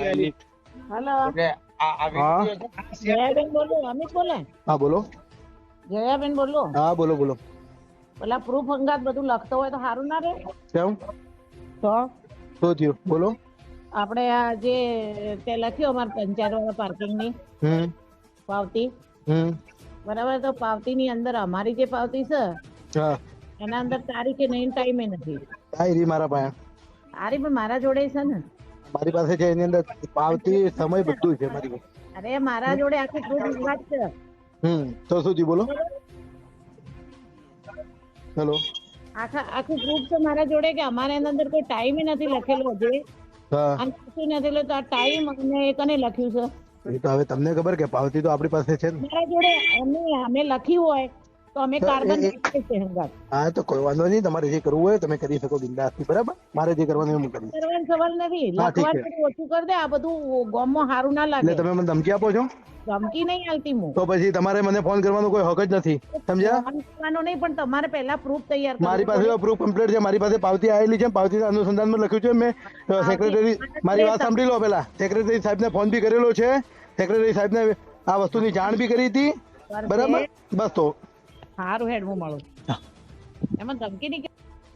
Hello. Jayaben બોલું અમિત બોલે? હા બોલો. જયાબેન બોલું. હા બોલો બોલો. પેલા પ્રૂફ અંગાત બધું લખતો હોય તો સારું ના રે? કેમ? તો? શું થયું? બોલો. આપણે આ જે તે લખ્યું અમારે પંચાયત વાળા પાર્કિંગની. હમ. પાવતી. હમ. બરાબર તો પાવતી ની અંદર અમારી જે પાવતી છે એના અંદર તારીખે નહીં ટાઈમે નથી. તારી મારા પાસે અરે પણ મારા જોડે છે ને. મારી પાસે છે એની અંદર પાવતી સમય બધું છે મારી પાસે. અરે મારા જોડે આખી ગ્રુપ વાત છે. હમ તો શું થયું બોલો. હેલો. આખા આખું ગ્રુપ છે મારા જોડે કે અમારે એના અંદર કોઈ ટાઈમ નથી લખેલો છે અને કશું નથી લખેલું તો આ ટાઈમ અને એ કને લખ્યું છે? એ તો હવે તમને ખબર કે પાવતી તો આપણી પાસે છે ને. મારા જોડે અમે અમે લખ્યું હોય તો અમે કાર્બન હા તો કોઈ વાંધો નહીં તમારે જે કરવું હોય તમે કરી શકો બિંદાસથી બરાબર? મારે જે કરવાનું હું કરીશ કરવાનો સવાલ નથી. લખવાનું ઓછું કરી દે આ બધું ગામમાં સારું ના લાગે. એટલે તમે મને ધમકી આપો છો? ધમકી નહીં આલતી હું. તો પછી તમારે મને ફોન કરવાનો કોઈ હક જ નથી સમજ્યા? કરવાનો નહીં પણ તમારે પહેલા પ્રૂફ તૈયાર મારી પાસે પ્રૂફ કમ્પ્લીટ છે મારી પાસે પાવતી આવેલી છે પાવતી અનુસંધાનમાં લખ્યું છે મેં સેક્રેટરી મારી વાત સાંભળી લો પેલા સેક્રેટરી સાહેબને ફોન બી કરેલો છે સેક્રેટરી સાહેબને આ વસ્તુની જાણ બી કરી હતી બરાબર? બસ તો. સારું હેડ હું મળું. એમાં ધમકી નહીં